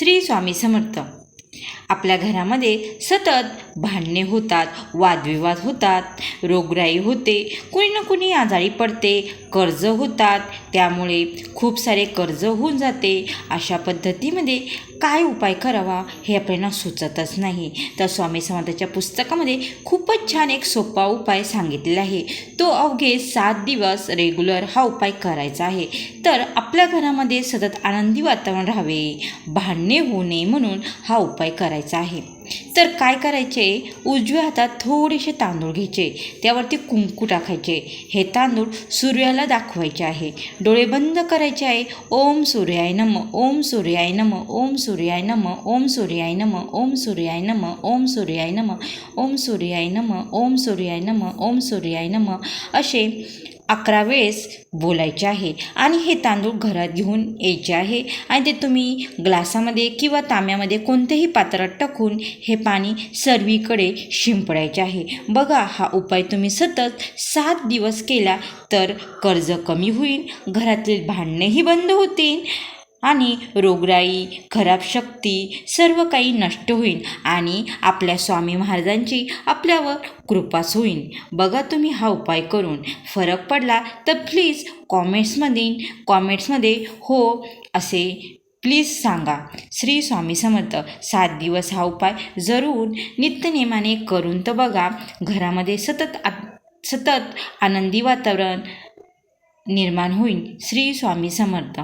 श्री स्वामी समर्थ. आपल्या घरामध्ये सतत भांडणे होतात वादविवाद होतात रोगराई होते कुणी ना कुणी आजारी पडते कर्ज होतात त्यामुळे खूप सारे कर्ज होऊन जाते. अशा पद्धतीमध्ये काय उपाय करावा हे आपल्याला सुचतच नाही. तर स्वामी समर्थाच्या पुस्तकामध्ये खूपच छान एक सोपा उपाय सांगितलेला आहे. तो अवघे सात दिवस रेग्युलर हा उपाय करायचा आहे. तर आपल्या घरामध्ये सतत आनंदी वातावरण राहावे भांडणे होऊ नये म्हणून हा उपाय करायचा आहे. तर काय करायचे? उजव्या हातात थोडेसे तांदूळ घ्यायचे. त्यावरती कुंकू टाकायचे. हे तांदूळ सूर्याला दाखवायचे आहे. डोळे बंद करायचे आहे. ओम सूर्याय नम ओम सूर्याय नम ओम सूर्याय नम ओम सूर्याय नम ओम सूर्याय नम ओम सूर्याय नम ओम सूर्याय नम ओम सूर्याय नम ओम सूर्याय नम असे अकरा वेळेस बोलायचे आहे. आणि हे तांदूळ घरात घेऊन यायचे आहे. आणि ते तुम्ही ग्लासामध्ये किंवा तांब्यामध्ये कोणत्याही पात्रात टाकून हे पाणी सर्वीकडे शिंपडायचे आहे. बघा हा उपाय तुम्ही सतत सात दिवस केला तर कर्ज कमी होईल घरातील भांडणेही बंद होतील. आणि रोगराई खराब शक्ती सर्व काही नष्ट होईल आणि आपल्या स्वामी महाराजांची आपल्यावर कृपाच होईल. बघा तुम्ही हा उपाय करून. फरक पडला तर प्लीज कॉमेंट्समध्ये कॉमेंट्समध्ये हो असे प्लीज सांगा. श्री स्वामी समर्थ सात दिवस हा उपाय जरूर नित्यनेमाने करून तर बघा. घरामध्ये सतत आ सतत आनंदी वातावरण निर्माण होईल. श्री स्वामी समर्थ.